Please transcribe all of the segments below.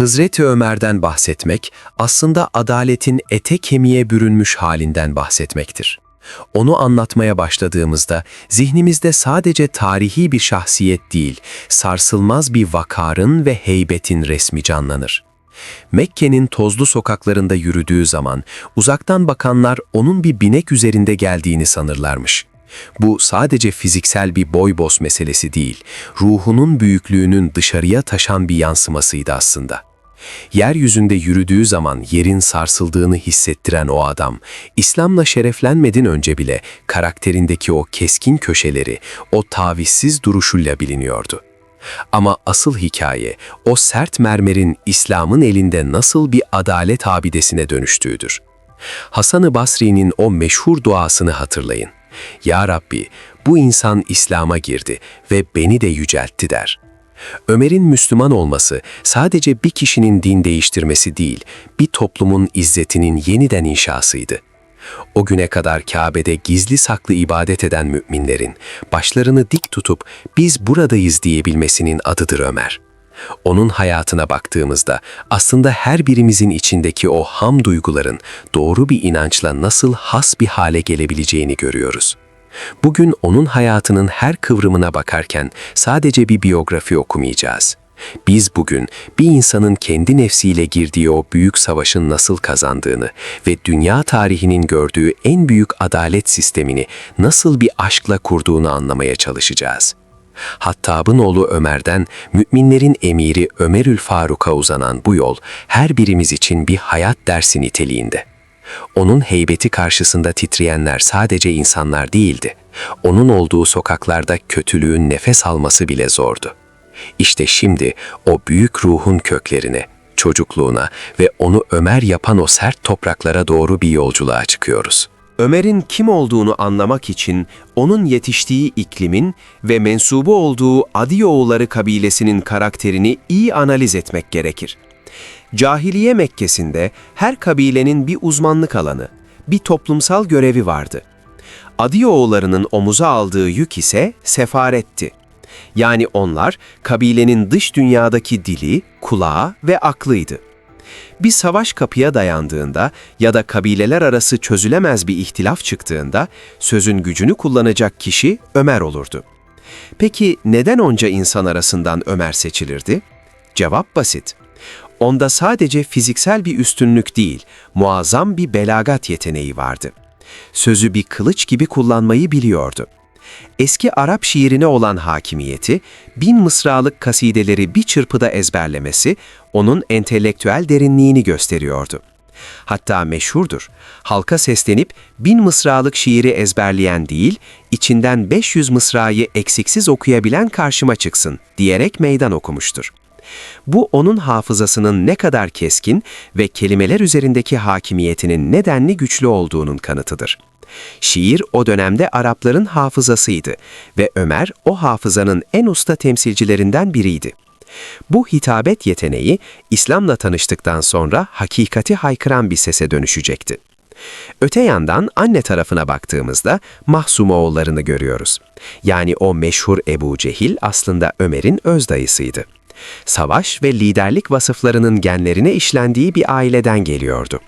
Hızreti Ömer'den bahsetmek aslında adaletin ete kemiğe bürünmüş halinden bahsetmektir. Onu anlatmaya başladığımızda zihnimizde sadece tarihi bir şahsiyet değil, sarsılmaz bir vakarın ve heybetin resmi canlanır. Mekke'nin tozlu sokaklarında yürüdüğü zaman uzaktan bakanlar onun bir binek üzerinde geldiğini sanırlarmış. Bu sadece fiziksel bir boy boz meselesi değil, ruhunun büyüklüğünün dışarıya taşan bir yansımasıydı aslında. Yeryüzünde yürüdüğü zaman yerin sarsıldığını hissettiren o adam, İslam'la şereflenmeden önce bile karakterindeki o keskin köşeleri, o tavizsiz duruşuyla biliniyordu. Ama asıl hikaye, o sert mermerin İslam'ın elinde nasıl bir adalet abidesine dönüştüğüdür. Hasan-ı Basri'nin o meşhur duasını hatırlayın. Ya Rabbi, bu insan İslam'a girdi ve beni de yüceltti der. Ömer'in Müslüman olması sadece bir kişinin din değiştirmesi değil, bir toplumun izzetinin yeniden inşasıydı. O güne kadar Kabe'de gizli saklı ibadet eden müminlerin başlarını dik tutup biz buradayız diyebilmesinin adıdır Ömer. Onun hayatına baktığımızda aslında her birimizin içindeki o ham duyguların doğru bir inançla nasıl has bir hale gelebileceğini görüyoruz. Bugün onun hayatının her kıvrımına bakarken sadece bir biyografi okumayacağız. Biz bugün bir insanın kendi nefsiyle girdiği o büyük savaşın nasıl kazandığını ve dünya tarihinin gördüğü en büyük adalet sistemini nasıl bir aşkla kurduğunu anlamaya çalışacağız. Hattab'ın oğlu Ömer'den müminlerin emiri Ömerül Faruk'a uzanan bu yol her birimiz için bir hayat dersi niteliğinde. Onun heybeti karşısında titreyenler sadece insanlar değildi. Onun olduğu sokaklarda kötülüğün nefes alması bile zordu. İşte şimdi o büyük ruhun köklerine, çocukluğuna ve onu Ömer yapan o sert topraklara doğru bir yolculuğa çıkıyoruz. Ömer'in kim olduğunu anlamak için onun yetiştiği iklimin ve mensubu olduğu Adiyoğulları kabilesinin karakterini iyi analiz etmek gerekir. Cahiliye Mekke'sinde her kabilenin bir uzmanlık alanı, bir toplumsal görevi vardı. Adiyoğullarının omuza aldığı yük ise sefaretti. Yani onlar kabilenin dış dünyadaki dili, kulağı ve aklıydı. Bir savaş kapıya dayandığında ya da kabileler arası çözülemez bir ihtilaf çıktığında sözün gücünü kullanacak kişi Ömer olurdu. Peki neden onca insan arasından Ömer seçilirdi? Cevap basit. Onda sadece fiziksel bir üstünlük değil, muazzam bir belagat yeteneği vardı. Sözü bir kılıç gibi kullanmayı biliyordu. Eski Arap şiirine olan hakimiyeti, bin mısralık kasideleri bir çırpıda ezberlemesi, onun entelektüel derinliğini gösteriyordu. Hatta meşhurdur, halka seslenip bin mısralık şiiri ezberleyen değil, içinden 500 mısrayı eksiksiz okuyabilen karşıma çıksın diyerek meydan okumuştur. Bu onun hafızasının ne kadar keskin ve kelimeler üzerindeki hakimiyetinin nedenli güçlü olduğunun kanıtıdır. Şiir o dönemde Arapların hafızasıydı ve Ömer o hafızanın en usta temsilcilerinden biriydi. Bu hitabet yeteneği İslam'la tanıştıktan sonra hakikati haykıran bir sese dönüşecekti. Öte yandan anne tarafına baktığımızda Mahsumoğullarını görüyoruz. Yani o meşhur Ebu Cehil aslında Ömer'in öz dayısıydı. Savaş ve liderlik vasıflarının genlerine işlendiği bir aileden geliyordu.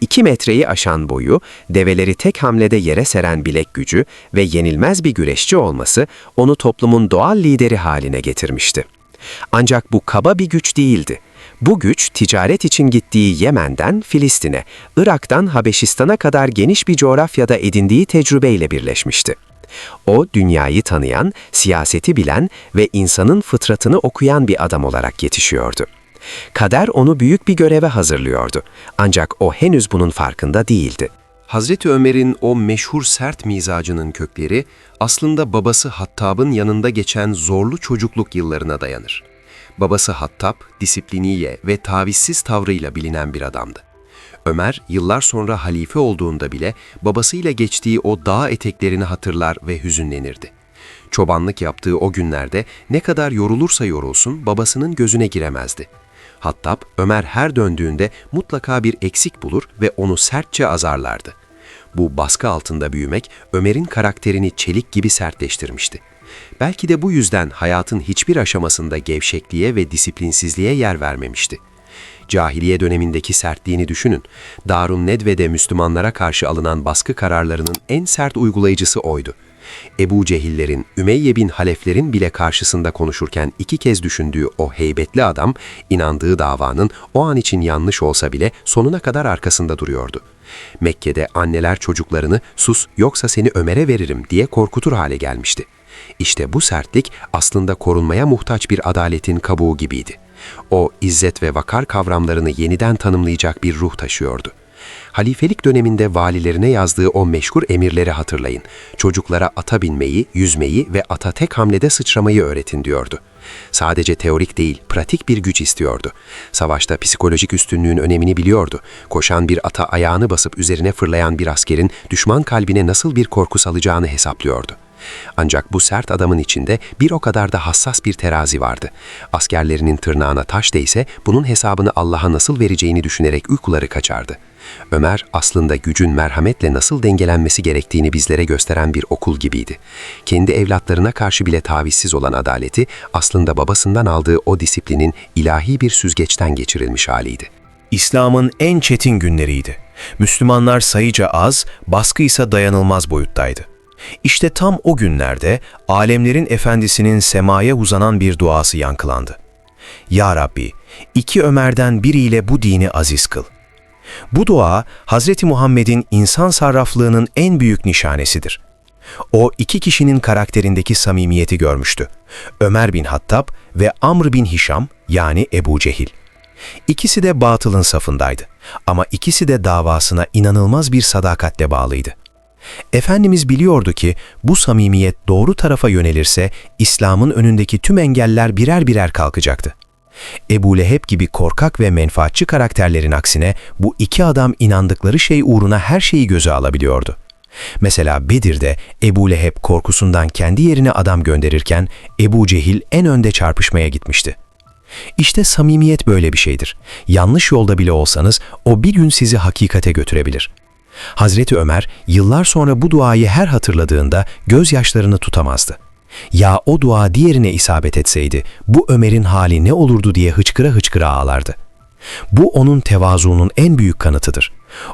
2 metreyi aşan boyu, develeri tek hamlede yere seren bilek gücü ve yenilmez bir güreşçi olması onu toplumun doğal lideri haline getirmişti. Ancak bu kaba bir güç değildi. Bu güç ticaret için gittiği Yemen'den Filistin'e, Irak'tan Habeşistan'a kadar geniş bir coğrafyada edindiği tecrübeyle birleşmişti. O dünyayı tanıyan, siyaseti bilen ve insanın fıtratını okuyan bir adam olarak yetişiyordu. Kader onu büyük bir göreve hazırlıyordu. Ancak o henüz bunun farkında değildi. Hazreti Ömer'in o meşhur sert mizacının kökleri aslında babası Hattab'ın yanında geçen zorlu çocukluk yıllarına dayanır. Babası Hattab, disipliniye ve tavizsiz tavrıyla bilinen bir adamdı. Ömer, yıllar sonra halife olduğunda bile babasıyla geçtiği o dağ eteklerini hatırlar ve hüzünlenirdi. Çobanlık yaptığı o günlerde ne kadar yorulursa yorulsun babasının gözüne giremezdi. Hattab, Ömer her döndüğünde mutlaka bir eksik bulur ve onu sertçe azarlardı. Bu baskı altında büyümek Ömer'in karakterini çelik gibi sertleştirmişti. Belki de bu yüzden hayatın hiçbir aşamasında gevşekliğe ve disiplinsizliğe yer vermemişti. Cahiliye dönemindeki sertliğini düşünün. Darun Nedve'de Müslümanlara karşı alınan baskı kararlarının en sert uygulayıcısı oydu. Ebu Cehillerin, Ümeyye bin Haleflerin bile karşısında konuşurken iki kez düşündüğü o heybetli adam, inandığı davanın o an için yanlış olsa bile sonuna kadar arkasında duruyordu. Mekke'de anneler çocuklarını sus yoksa seni Ömer'e veririm diye korkutur hale gelmişti. İşte bu sertlik aslında korunmaya muhtaç bir adaletin kabuğu gibiydi. O izzet ve vakar kavramlarını yeniden tanımlayacak bir ruh taşıyordu. Halifelik döneminde valilerine yazdığı o meşhur emirleri hatırlayın. Çocuklara ata binmeyi, yüzmeyi ve ata tek hamlede sıçramayı öğretin diyordu. Sadece teorik değil, pratik bir güç istiyordu. Savaşta psikolojik üstünlüğün önemini biliyordu. Koşan bir ata ayağını basıp üzerine fırlayan bir askerin düşman kalbine nasıl bir korku salacağını hesaplıyordu. Ancak bu sert adamın içinde bir o kadar da hassas bir terazi vardı. Askerlerinin tırnağına taş değse bunun hesabını Allah'a nasıl vereceğini düşünerek uykuları kaçardı. Ömer aslında gücün merhametle nasıl dengelenmesi gerektiğini bizlere gösteren bir okul gibiydi. Kendi evlatlarına karşı bile tavizsiz olan adaleti aslında babasından aldığı o disiplinin ilahi bir süzgeçten geçirilmiş haliydi. İslam'ın en çetin günleriydi. Müslümanlar sayıca az, baskı ise dayanılmaz boyuttaydı. İşte tam o günlerde alemlerin efendisinin semaya uzanan bir duası yankılandı. Ya Rabbi, iki Ömer'den biriyle bu dini aziz kıl. Bu dua, Hz. Muhammed'in insan sarraflığının en büyük nişanesidir. O iki kişinin karakterindeki samimiyeti görmüştü. Ömer bin Hattab ve Amr bin Hişam yani Ebu Cehil. İkisi de batılın safındaydı ama ikisi de davasına inanılmaz bir sadakatle bağlıydı. Efendimiz biliyordu ki bu samimiyet doğru tarafa yönelirse İslam'ın önündeki tüm engeller birer birer kalkacaktı. Ebu Leheb gibi korkak ve menfaatçi karakterlerin aksine bu iki adam inandıkları şey uğruna her şeyi göze alabiliyordu. Mesela Bedir'de Ebu Leheb korkusundan kendi yerine adam gönderirken Ebu Cehil en önde çarpışmaya gitmişti. İşte samimiyet böyle bir şeydir. Yanlış yolda bile olsanız o bir gün sizi hakikate götürebilir. Hazreti Ömer yıllar sonra bu duayı her hatırladığında gözyaşlarını tutamazdı. Ya o dua diğerine isabet etseydi, bu Ömer'in hali ne olurdu diye hıçkıra hıçkıra ağlardı. Bu onun tevazuunun en büyük kanıtıdır.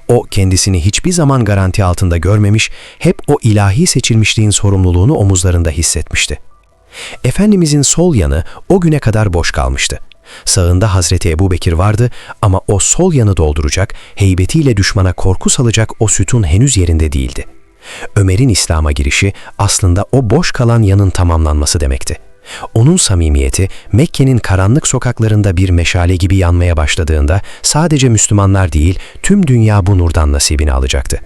O kendisini hiçbir zaman garanti altında görmemiş, hep o ilahi seçilmişliğin sorumluluğunu omuzlarında hissetmişti. Efendimizin sol yanı o güne kadar boş kalmıştı. Sağında Hazreti Ebu Bekir vardı ama o sol yanı dolduracak, heybetiyle düşmana korku salacak o sütun henüz yerinde değildi. Ömer'in İslam'a girişi aslında o boş kalan yanın tamamlanması demekti. Onun samimiyeti Mekke'nin karanlık sokaklarında bir meşale gibi yanmaya başladığında sadece Müslümanlar değil tüm dünya bu nurdan nasibini alacaktı.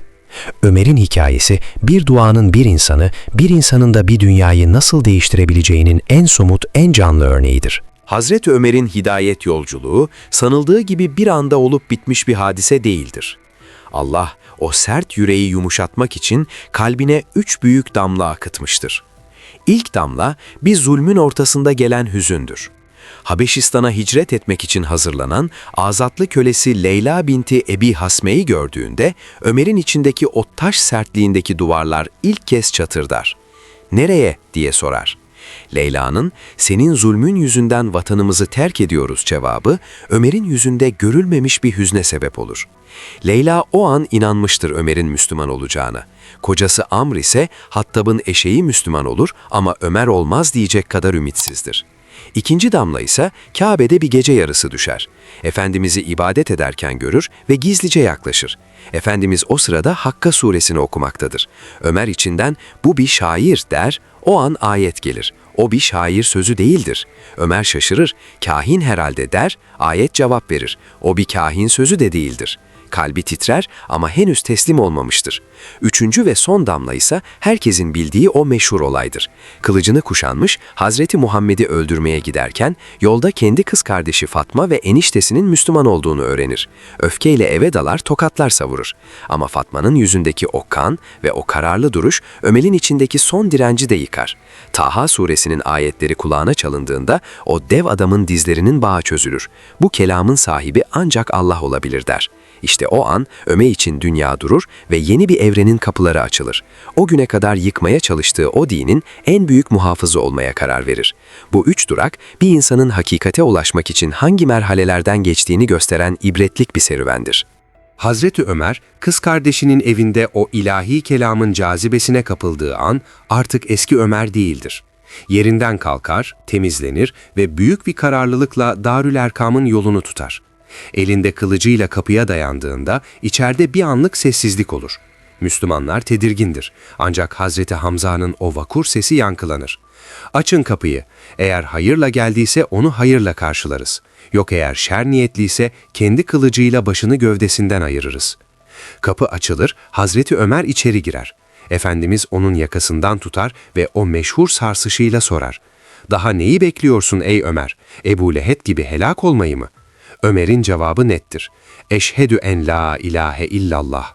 Ömer'in hikayesi bir duanın bir insanı, bir insanın da bir dünyayı nasıl değiştirebileceğinin en somut, en canlı örneğidir. Hazreti Ömer'in hidayet yolculuğu sanıldığı gibi bir anda olup bitmiş bir hadise değildir. Allah o sert yüreği yumuşatmak için kalbine üç büyük damla akıtmıştır. İlk damla bir zulmün ortasında gelen hüzündür. Habeşistan'a hicret etmek için hazırlanan azatlı kölesi Leyla binti Ebi Hasme'yi gördüğünde Ömer'in içindeki o taş sertliğindeki duvarlar ilk kez çatırdar. Nereye diye sorar. Leyla'nın senin zulmün yüzünden vatanımızı terk ediyoruz cevabı Ömer'in yüzünde görülmemiş bir hüzne sebep olur. Leyla o an inanmıştır Ömer'in Müslüman olacağına. Kocası Amr ise Hattab'ın eşeği Müslüman olur ama Ömer olmaz diyecek kadar ümitsizdir. İkinci damla ise Kabe'de bir gece yarısı düşer. Efendimiz'i ibadet ederken görür ve gizlice yaklaşır. Efendimiz o sırada Hakka suresini okumaktadır. Ömer içinden bu bir şair der, o an ayet gelir. O bir şair sözü değildir. Ömer şaşırır, kahin herhalde der, ayet cevap verir. O bir kahin sözü de değildir. Kalbi titrer ama henüz teslim olmamıştır. Üçüncü ve son damla ise herkesin bildiği o meşhur olaydır. Kılıcını kuşanmış Hazreti Muhammed'i öldürmeye giderken yolda kendi kız kardeşi Fatma ve eniştesinin Müslüman olduğunu öğrenir. Öfkeyle eve dalar tokatlar savurur. Ama Fatma'nın yüzündeki o kan ve o kararlı duruş Ömer'in içindeki son direnci de yıkar. Taha suresinin ayetleri kulağına çalındığında o dev adamın dizlerinin bağı çözülür. Bu kelamın sahibi ancak Allah olabilir der. İşte o an Ömer için dünya durur ve yeni bir evrenin kapıları açılır. O güne kadar yıkmaya çalıştığı o dinin en büyük muhafızı olmaya karar verir. Bu üç durak bir insanın hakikate ulaşmak için hangi merhalelerden geçtiğini gösteren ibretlik bir serüvendir. Hazreti Ömer, kız kardeşinin evinde o ilahi kelamın cazibesine kapıldığı an artık eski Ömer değildir. Yerinden kalkar, temizlenir ve büyük bir kararlılıkla Darül Erkam'ın yolunu tutar. Elinde kılıcıyla kapıya dayandığında içeride bir anlık sessizlik olur. Müslümanlar tedirgindir. Ancak Hazreti Hamza'nın o vakur sesi yankılanır. Açın kapıyı. Eğer hayırla geldiyse onu hayırla karşılarız. Yok eğer şer niyetliyse kendi kılıcıyla başını gövdesinden ayırırız. Kapı açılır, Hazreti Ömer içeri girer. Efendimiz onun yakasından tutar ve o meşhur sarsışıyla sorar. Daha neyi bekliyorsun ey Ömer? Ebu Leheb gibi helak olmayı mı? Ömer'in cevabı nettir. Eşhedü en la ilahe illallah.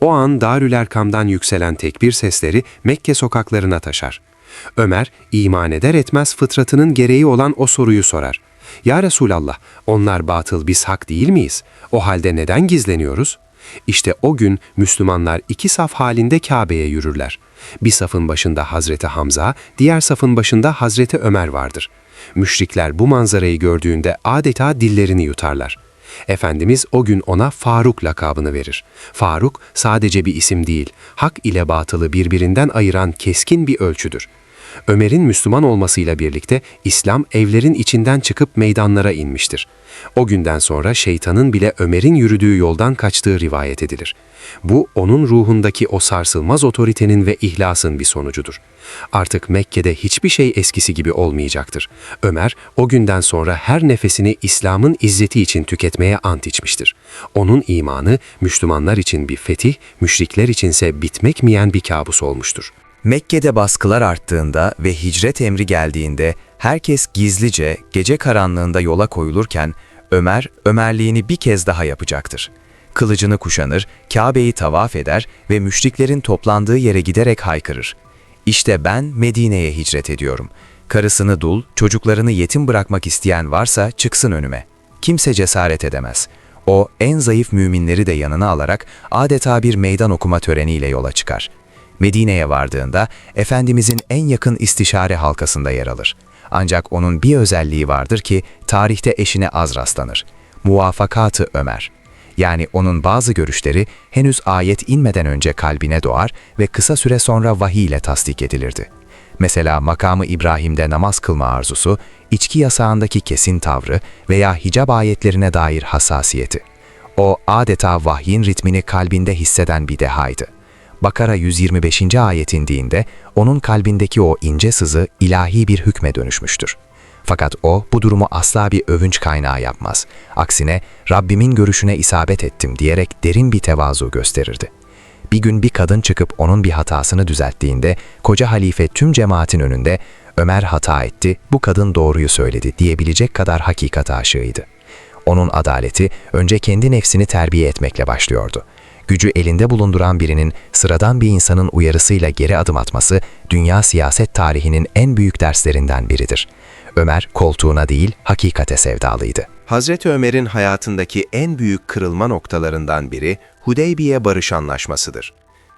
O an Darül Erkam'dan yükselen tekbir sesleri Mekke sokaklarına taşar. Ömer, iman eder etmez fıtratının gereği olan o soruyu sorar. Ya Resulallah, onlar batıl biz hak değil miyiz? O halde neden gizleniyoruz? İşte o gün Müslümanlar iki saf halinde Kabe'ye yürürler. Bir safın başında Hazreti Hamza, diğer safın başında Hazreti Ömer vardır. Müşrikler bu manzarayı gördüğünde adeta dillerini yutarlar. Efendimiz o gün ona Faruk lakabını verir. Faruk sadece bir isim değil, hak ile batılı birbirinden ayıran keskin bir ölçüdür. Ömer'in Müslüman olmasıyla birlikte İslam evlerin içinden çıkıp meydanlara inmiştir. O günden sonra şeytanın bile Ömer'in yürüdüğü yoldan kaçtığı rivayet edilir. Bu onun ruhundaki o sarsılmaz otoritenin ve ihlasın bir sonucudur. Artık Mekke'de hiçbir şey eskisi gibi olmayacaktır. Ömer o günden sonra her nefesini İslam'ın izzeti için tüketmeye ant içmiştir. Onun imanı Müslümanlar için bir fetih, müşrikler içinse bitmekmeyen bir kabus olmuştur. Mekke'de baskılar arttığında ve hicret emri geldiğinde herkes gizlice gece karanlığında yola koyulurken Ömer Ömerliğini bir kez daha yapacaktır. Kılıcını kuşanır, Kabe'yi tavaf eder ve müşriklerin toplandığı yere giderek haykırır. İşte ben Medine'ye hicret ediyorum. Karısını dul, çocuklarını yetim bırakmak isteyen varsa çıksın önüme. Kimse cesaret edemez. O en zayıf müminleri de yanına alarak adeta bir meydan okuma töreniyle yola çıkar.'' Medine'ye vardığında Efendimizin en yakın istişare halkasında yer alır. Ancak onun bir özelliği vardır ki tarihte eşine az rastlanır. Muvafakatı Ömer. Yani onun bazı görüşleri henüz ayet inmeden önce kalbine doğar ve kısa süre sonra vahiy ile tasdik edilirdi. Mesela makamı İbrahim'de namaz kılma arzusu, içki yasağındaki kesin tavrı veya hicab ayetlerine dair hassasiyeti. O adeta vahyin ritmini kalbinde hisseden bir dehaydı. Bakara 125. ayet indiğinde onun kalbindeki o ince sızı ilahi bir hükme dönüşmüştür. Fakat o bu durumu asla bir övünç kaynağı yapmaz. Aksine Rabbimin görüşüne isabet ettim diyerek derin bir tevazu gösterirdi. Bir gün bir kadın çıkıp onun bir hatasını düzelttiğinde koca halife tüm cemaatin önünde Ömer hata etti, bu kadın doğruyu söyledi diyebilecek kadar hakikat aşığıydı. Onun adaleti önce kendi nefsini terbiye etmekle başlıyordu gücü elinde bulunduran birinin sıradan bir insanın uyarısıyla geri adım atması dünya siyaset tarihinin en büyük derslerinden biridir. Ömer koltuğuna değil hakikate sevdalıydı. Hazreti Ömer'in hayatındaki en büyük kırılma noktalarından biri Hudeybiye Barış Anlaşması'dır.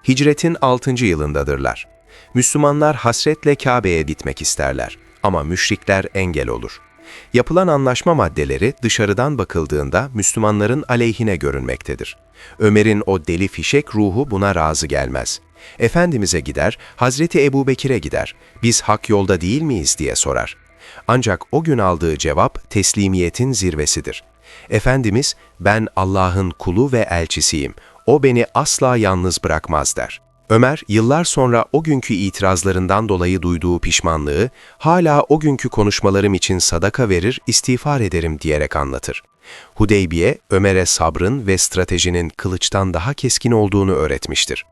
Hicretin 6. yılındadırlar. Müslümanlar hasretle Kabe'ye gitmek isterler ama müşrikler engel olur. Yapılan anlaşma maddeleri dışarıdan bakıldığında Müslümanların aleyhine görünmektedir. Ömer'in o deli fişek ruhu buna razı gelmez. Efendimiz'e gider, Hazreti Ebu Bekir'e gider, biz hak yolda değil miyiz diye sorar. Ancak o gün aldığı cevap teslimiyetin zirvesidir. Efendimiz, ben Allah'ın kulu ve elçisiyim, o beni asla yalnız bırakmaz der. Ömer, yıllar sonra o günkü itirazlarından dolayı duyduğu pişmanlığı, hala o günkü konuşmalarım için sadaka verir, istiğfar ederim diyerek anlatır. Hudeybiye, Ömer'e sabrın ve stratejinin kılıçtan daha keskin olduğunu öğretmiştir.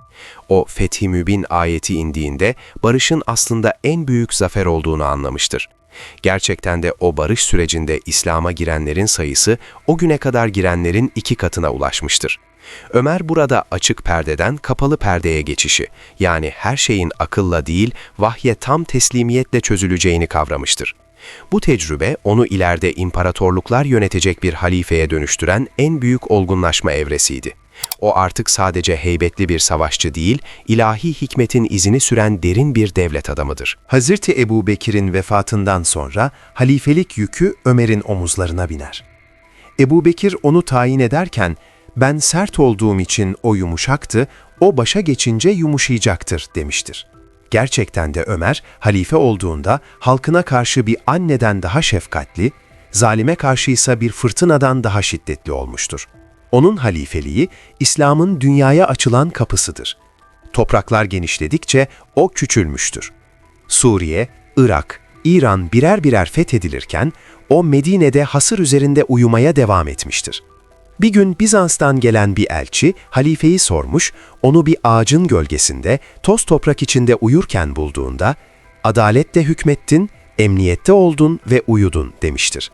O Fethi Mübin ayeti indiğinde barışın aslında en büyük zafer olduğunu anlamıştır. Gerçekten de o barış sürecinde İslam'a girenlerin sayısı o güne kadar girenlerin iki katına ulaşmıştır. Ömer burada açık perdeden kapalı perdeye geçişi, yani her şeyin akılla değil, vahye tam teslimiyetle çözüleceğini kavramıştır. Bu tecrübe onu ileride imparatorluklar yönetecek bir halifeye dönüştüren en büyük olgunlaşma evresiydi. O artık sadece heybetli bir savaşçı değil, ilahi hikmetin izini süren derin bir devlet adamıdır. Hazreti Ebu Bekir'in vefatından sonra halifelik yükü Ömer'in omuzlarına biner. Ebu Bekir onu tayin ederken, ben sert olduğum için o yumuşaktı, o başa geçince yumuşayacaktır demiştir. Gerçekten de Ömer, halife olduğunda halkına karşı bir anneden daha şefkatli, zalime karşı ise bir fırtınadan daha şiddetli olmuştur. Onun halifeliği, İslam'ın dünyaya açılan kapısıdır. Topraklar genişledikçe o küçülmüştür. Suriye, Irak, İran birer birer fethedilirken o Medine'de hasır üzerinde uyumaya devam etmiştir. Bir gün Bizans'tan gelen bir elçi halifeyi sormuş, onu bir ağacın gölgesinde toz toprak içinde uyurken bulduğunda adaletle hükmettin, emniyette oldun ve uyudun demiştir.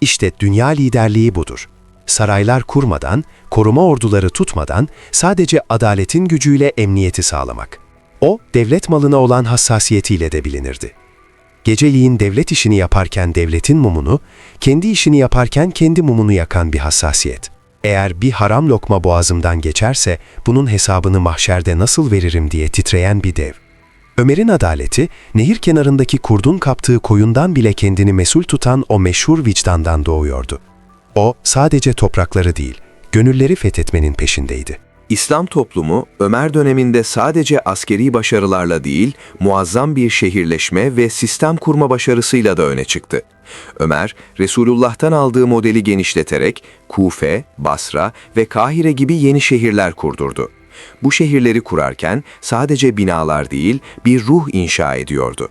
İşte dünya liderliği budur. Saraylar kurmadan, koruma orduları tutmadan sadece adaletin gücüyle emniyeti sağlamak. O, devlet malına olan hassasiyetiyle de bilinirdi. Geceliğin devlet işini yaparken devletin mumunu, kendi işini yaparken kendi mumunu yakan bir hassasiyet. Eğer bir haram lokma boğazımdan geçerse bunun hesabını mahşerde nasıl veririm diye titreyen bir dev. Ömer'in adaleti, nehir kenarındaki kurdun kaptığı koyundan bile kendini mesul tutan o meşhur vicdandan doğuyordu. O sadece toprakları değil, gönülleri fethetmenin peşindeydi. İslam toplumu Ömer döneminde sadece askeri başarılarla değil, muazzam bir şehirleşme ve sistem kurma başarısıyla da öne çıktı. Ömer, Resulullah'tan aldığı modeli genişleterek Kufe, Basra ve Kahire gibi yeni şehirler kurdurdu. Bu şehirleri kurarken sadece binalar değil, bir ruh inşa ediyordu.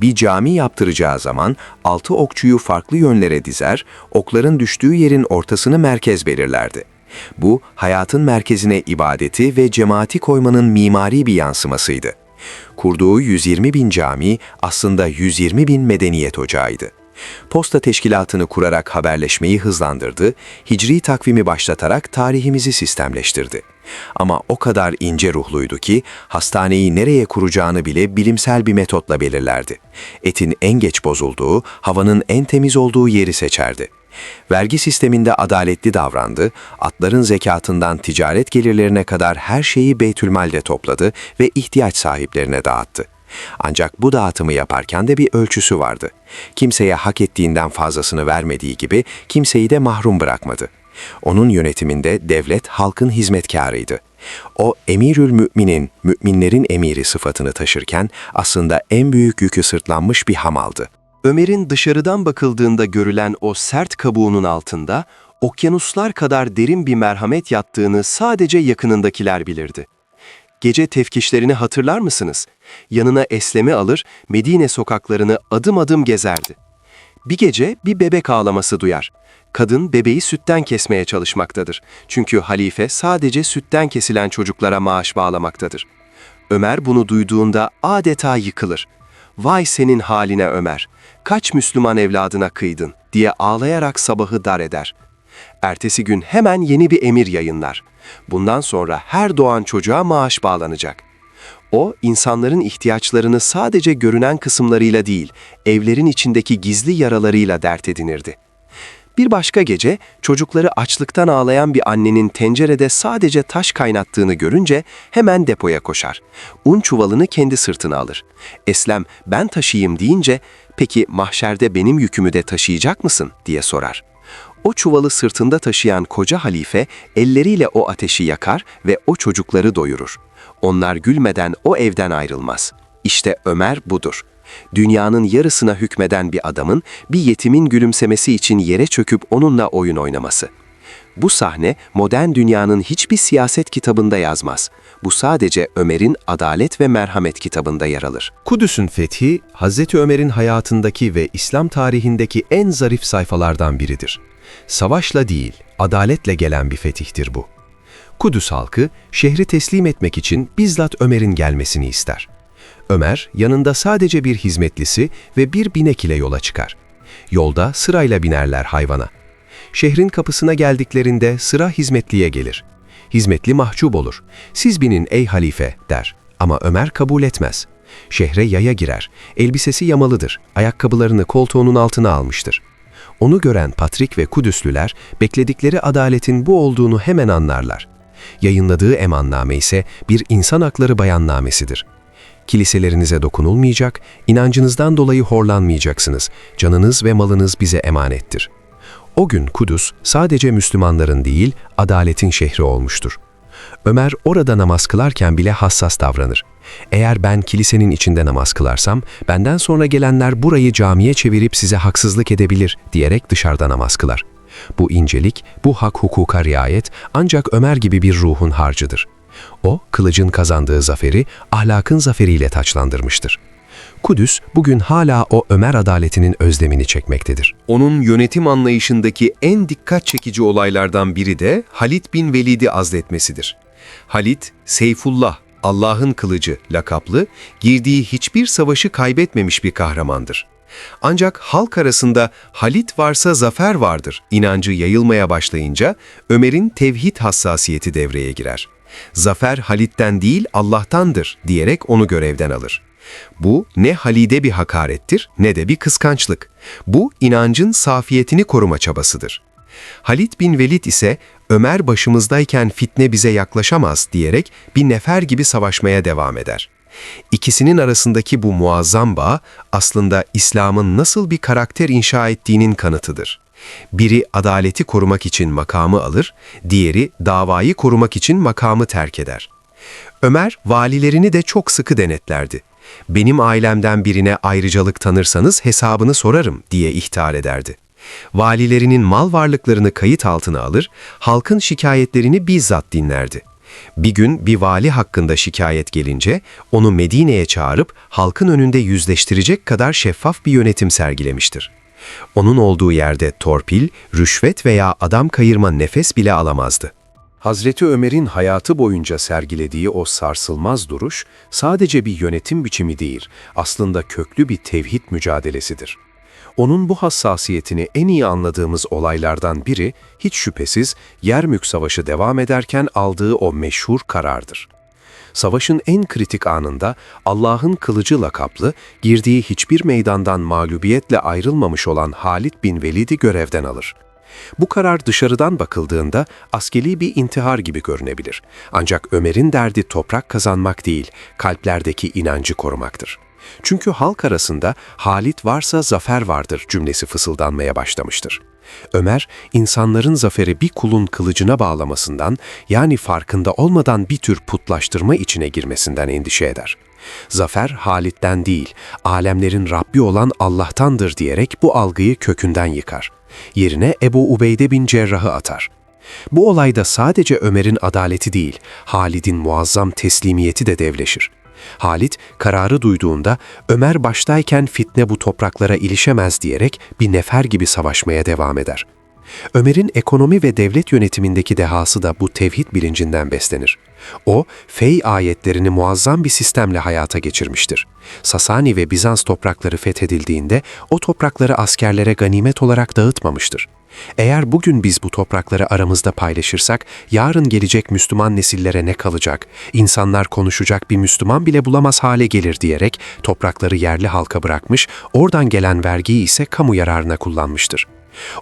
Bir cami yaptıracağı zaman altı okçuyu farklı yönlere dizer, okların düştüğü yerin ortasını merkez belirlerdi. Bu, hayatın merkezine ibadeti ve cemaati koymanın mimari bir yansımasıydı. Kurduğu 120 bin cami aslında 120 bin medeniyet ocağıydı. Posta teşkilatını kurarak haberleşmeyi hızlandırdı, hicri takvimi başlatarak tarihimizi sistemleştirdi. Ama o kadar ince ruhluydu ki hastaneyi nereye kuracağını bile bilimsel bir metotla belirlerdi. Etin en geç bozulduğu, havanın en temiz olduğu yeri seçerdi. Vergi sisteminde adaletli davrandı, atların zekatından ticaret gelirlerine kadar her şeyi Beytülmal'de topladı ve ihtiyaç sahiplerine dağıttı. Ancak bu dağıtımı yaparken de bir ölçüsü vardı. Kimseye hak ettiğinden fazlasını vermediği gibi kimseyi de mahrum bırakmadı. Onun yönetiminde devlet halkın hizmetkarıydı. O emirül müminin, müminlerin emiri sıfatını taşırken aslında en büyük yükü sırtlanmış bir hamaldı. Ömer'in dışarıdan bakıldığında görülen o sert kabuğunun altında okyanuslar kadar derin bir merhamet yattığını sadece yakınındakiler bilirdi. Gece tefkişlerini hatırlar mısınız? Yanına Eslem'i alır, Medine sokaklarını adım adım gezerdi. Bir gece bir bebek ağlaması duyar. Kadın bebeği sütten kesmeye çalışmaktadır. Çünkü halife sadece sütten kesilen çocuklara maaş bağlamaktadır. Ömer bunu duyduğunda adeta yıkılır. Vay senin haline Ömer, kaç Müslüman evladına kıydın diye ağlayarak sabahı dar eder. Ertesi gün hemen yeni bir emir yayınlar. Bundan sonra her doğan çocuğa maaş bağlanacak. O, insanların ihtiyaçlarını sadece görünen kısımlarıyla değil, evlerin içindeki gizli yaralarıyla dert edinirdi. Bir başka gece çocukları açlıktan ağlayan bir annenin tencerede sadece taş kaynattığını görünce hemen depoya koşar. Un çuvalını kendi sırtına alır. Eslem ben taşıyayım deyince peki mahşerde benim yükümü de taşıyacak mısın diye sorar. O çuvalı sırtında taşıyan koca halife elleriyle o ateşi yakar ve o çocukları doyurur. Onlar gülmeden o evden ayrılmaz. İşte Ömer budur. Dünyanın yarısına hükmeden bir adamın bir yetimin gülümsemesi için yere çöküp onunla oyun oynaması. Bu sahne modern dünyanın hiçbir siyaset kitabında yazmaz. Bu sadece Ömer'in adalet ve merhamet kitabında yer alır. Kudüs'ün fethi, Hazreti Ömer'in hayatındaki ve İslam tarihindeki en zarif sayfalardan biridir. Savaşla değil, adaletle gelen bir fetihtir bu. Kudüs halkı, şehri teslim etmek için bizzat Ömer'in gelmesini ister. Ömer, yanında sadece bir hizmetlisi ve bir binek ile yola çıkar. Yolda sırayla binerler hayvana. Şehrin kapısına geldiklerinde sıra hizmetliye gelir. Hizmetli mahcup olur. Siz binin ey halife der. Ama Ömer kabul etmez. Şehre yaya girer, elbisesi yamalıdır, ayakkabılarını koltuğunun altına almıştır. Onu gören Patrik ve Kudüslüler bekledikleri adaletin bu olduğunu hemen anlarlar. Yayınladığı emanname ise bir insan hakları bayannamesidir. Kiliselerinize dokunulmayacak, inancınızdan dolayı horlanmayacaksınız, canınız ve malınız bize emanettir. O gün Kudüs sadece Müslümanların değil, adaletin şehri olmuştur. Ömer orada namaz kılarken bile hassas davranır. Eğer ben kilisenin içinde namaz kılarsam, benden sonra gelenler burayı camiye çevirip size haksızlık edebilir diyerek dışarıda namaz kılar. Bu incelik, bu hak hukuka riayet ancak Ömer gibi bir ruhun harcıdır. O, kılıcın kazandığı zaferi ahlakın zaferiyle taçlandırmıştır. Kudüs bugün hala o Ömer adaletinin özlemini çekmektedir. Onun yönetim anlayışındaki en dikkat çekici olaylardan biri de Halid bin Velid'i azletmesidir. Halid, Seyfullah, Allah'ın kılıcı lakaplı, girdiği hiçbir savaşı kaybetmemiş bir kahramandır. Ancak halk arasında Halit varsa zafer vardır inancı yayılmaya başlayınca Ömer'in tevhid hassasiyeti devreye girer. Zafer Halit'ten değil Allah'tandır diyerek onu görevden alır. Bu ne Halide bir hakarettir ne de bir kıskançlık. Bu inancın safiyetini koruma çabasıdır. Halit bin Velid ise Ömer başımızdayken fitne bize yaklaşamaz diyerek bir nefer gibi savaşmaya devam eder. İkisinin arasındaki bu muazzam bağ aslında İslam'ın nasıl bir karakter inşa ettiğinin kanıtıdır. Biri adaleti korumak için makamı alır, diğeri davayı korumak için makamı terk eder. Ömer valilerini de çok sıkı denetlerdi. Benim ailemden birine ayrıcalık tanırsanız hesabını sorarım diye ihtar ederdi. Valilerinin mal varlıklarını kayıt altına alır, halkın şikayetlerini bizzat dinlerdi. Bir gün bir vali hakkında şikayet gelince onu Medine'ye çağırıp halkın önünde yüzleştirecek kadar şeffaf bir yönetim sergilemiştir. Onun olduğu yerde torpil, rüşvet veya adam kayırma nefes bile alamazdı. Hazreti Ömer'in hayatı boyunca sergilediği o sarsılmaz duruş sadece bir yönetim biçimi değil, aslında köklü bir tevhid mücadelesidir. Onun bu hassasiyetini en iyi anladığımız olaylardan biri, hiç şüphesiz Yermük Savaşı devam ederken aldığı o meşhur karardır. Savaşın en kritik anında Allah'ın kılıcı lakaplı, girdiği hiçbir meydandan mağlubiyetle ayrılmamış olan Halid bin Velid'i görevden alır. Bu karar dışarıdan bakıldığında askeri bir intihar gibi görünebilir. Ancak Ömer'in derdi toprak kazanmak değil, kalplerdeki inancı korumaktır. Çünkü halk arasında Halit varsa zafer vardır cümlesi fısıldanmaya başlamıştır. Ömer, insanların zaferi bir kulun kılıcına bağlamasından, yani farkında olmadan bir tür putlaştırma içine girmesinden endişe eder. Zafer Halit'ten değil, alemlerin Rabbi olan Allah'tandır diyerek bu algıyı kökünden yıkar. Yerine Ebu Ubeyde bin Cerrah'ı atar. Bu olayda sadece Ömer'in adaleti değil, Halid'in muazzam teslimiyeti de devleşir. Halit kararı duyduğunda Ömer baştayken fitne bu topraklara ilişemez diyerek bir nefer gibi savaşmaya devam eder. Ömer'in ekonomi ve devlet yönetimindeki dehası da bu tevhid bilincinden beslenir. O, fey ayetlerini muazzam bir sistemle hayata geçirmiştir. Sasani ve Bizans toprakları fethedildiğinde o toprakları askerlere ganimet olarak dağıtmamıştır. Eğer bugün biz bu toprakları aramızda paylaşırsak, yarın gelecek Müslüman nesillere ne kalacak, insanlar konuşacak bir Müslüman bile bulamaz hale gelir diyerek toprakları yerli halka bırakmış, oradan gelen vergiyi ise kamu yararına kullanmıştır.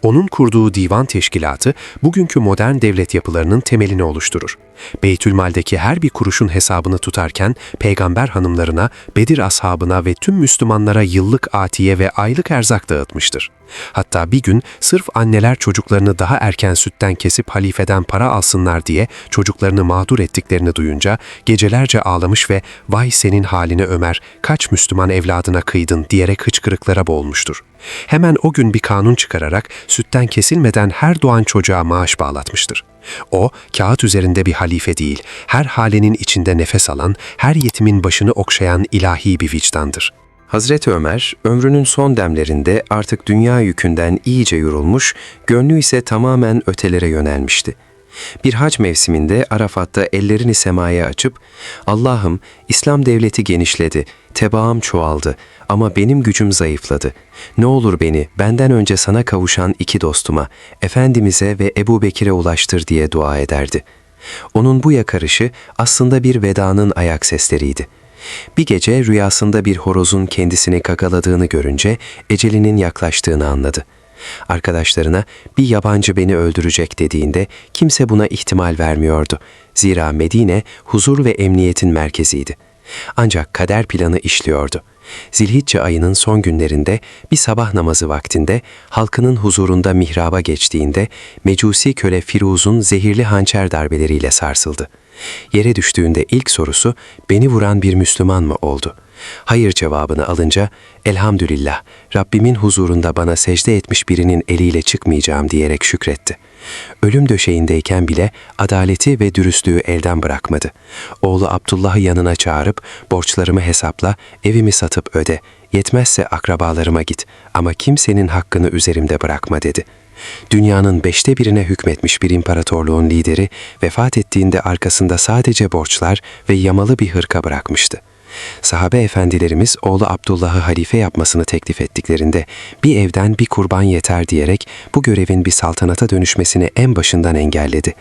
Onun kurduğu divan teşkilatı bugünkü modern devlet yapılarının temelini oluşturur. Beytülmal'deki her bir kuruşun hesabını tutarken peygamber hanımlarına, Bedir ashabına ve tüm Müslümanlara yıllık atiye ve aylık erzak dağıtmıştır. Hatta bir gün sırf anneler çocuklarını daha erken sütten kesip halifeden para alsınlar diye çocuklarını mağdur ettiklerini duyunca gecelerce ağlamış ve vay senin haline Ömer kaç Müslüman evladına kıydın diyerek hıçkırıklara boğulmuştur. Hemen o gün bir kanun çıkararak sütten kesilmeden her doğan çocuğa maaş bağlatmıştır. O, kağıt üzerinde bir halife değil, her halenin içinde nefes alan, her yetimin başını okşayan ilahi bir vicdandır. Hazreti Ömer, ömrünün son demlerinde artık dünya yükünden iyice yorulmuş, gönlü ise tamamen ötelere yönelmişti. Bir hac mevsiminde Arafat'ta ellerini semaya açıp, Allah'ım İslam devleti genişledi, tebaam çoğaldı ama benim gücüm zayıfladı. Ne olur beni benden önce sana kavuşan iki dostuma, Efendimiz'e ve Ebu Bekir'e ulaştır diye dua ederdi. Onun bu yakarışı aslında bir vedanın ayak sesleriydi. Bir gece rüyasında bir horozun kendisini kakaladığını görünce ecelinin yaklaştığını anladı. Arkadaşlarına bir yabancı beni öldürecek dediğinde kimse buna ihtimal vermiyordu. Zira Medine huzur ve emniyetin merkeziydi. Ancak kader planı işliyordu. Zilhicce ayının son günlerinde bir sabah namazı vaktinde halkının huzurunda mihraba geçtiğinde mecusi köle Firuz'un zehirli hançer darbeleriyle sarsıldı. Yere düştüğünde ilk sorusu beni vuran bir Müslüman mı oldu? Hayır cevabını alınca elhamdülillah Rabbimin huzurunda bana secde etmiş birinin eliyle çıkmayacağım diyerek şükretti. Ölüm döşeğindeyken bile adaleti ve dürüstlüğü elden bırakmadı. Oğlu Abdullah'ı yanına çağırıp borçlarımı hesapla, evimi satıp öde, yetmezse akrabalarıma git ama kimsenin hakkını üzerimde bırakma dedi. Dünyanın beşte birine hükmetmiş bir imparatorluğun lideri vefat ettiğinde arkasında sadece borçlar ve yamalı bir hırka bırakmıştı. Sahabe efendilerimiz oğlu Abdullah'ı halife yapmasını teklif ettiklerinde bir evden bir kurban yeter diyerek bu görevin bir saltanata dönüşmesini en başından engelledi.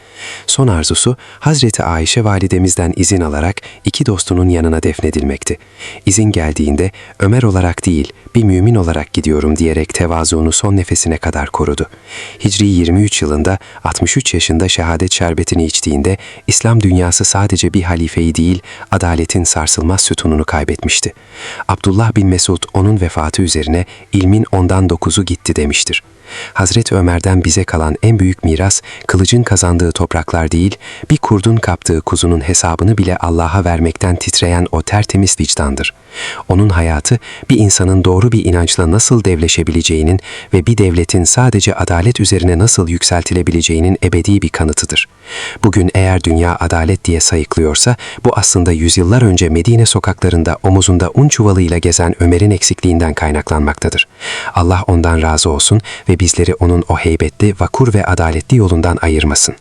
Son arzusu Hazreti Ayşe validemizden izin alarak iki dostunun yanına defnedilmekti. İzin geldiğinde Ömer olarak değil bir mümin olarak gidiyorum diyerek tevazuunu son nefesine kadar korudu. Hicri 23 yılında 63 yaşında şehadet şerbetini içtiğinde İslam dünyası sadece bir halifeyi değil adaletin sarsılmaz sütununu kaybetmişti. Abdullah bin Mesud onun vefatı üzerine ilmin ondan dokuzu gitti demiştir. Hazreti Ömer'den bize kalan en büyük miras, kılıcın kazandığı topraklar değil, bir kurdun kaptığı kuzunun hesabını bile Allah'a vermekten titreyen o tertemiz vicdandır. Onun hayatı, bir insanın doğru bir inançla nasıl devleşebileceğinin ve bir devletin sadece adalet üzerine nasıl yükseltilebileceğinin ebedi bir kanıtıdır. Bugün eğer dünya adalet diye sayıklıyorsa, bu aslında yüzyıllar önce Medine sokaklarında omuzunda un çuvalıyla gezen Ömer'in eksikliğinden kaynaklanmaktadır. Allah ondan razı olsun ve bizleri onun o heybetli, vakur ve adaletli yolundan ayırmasın.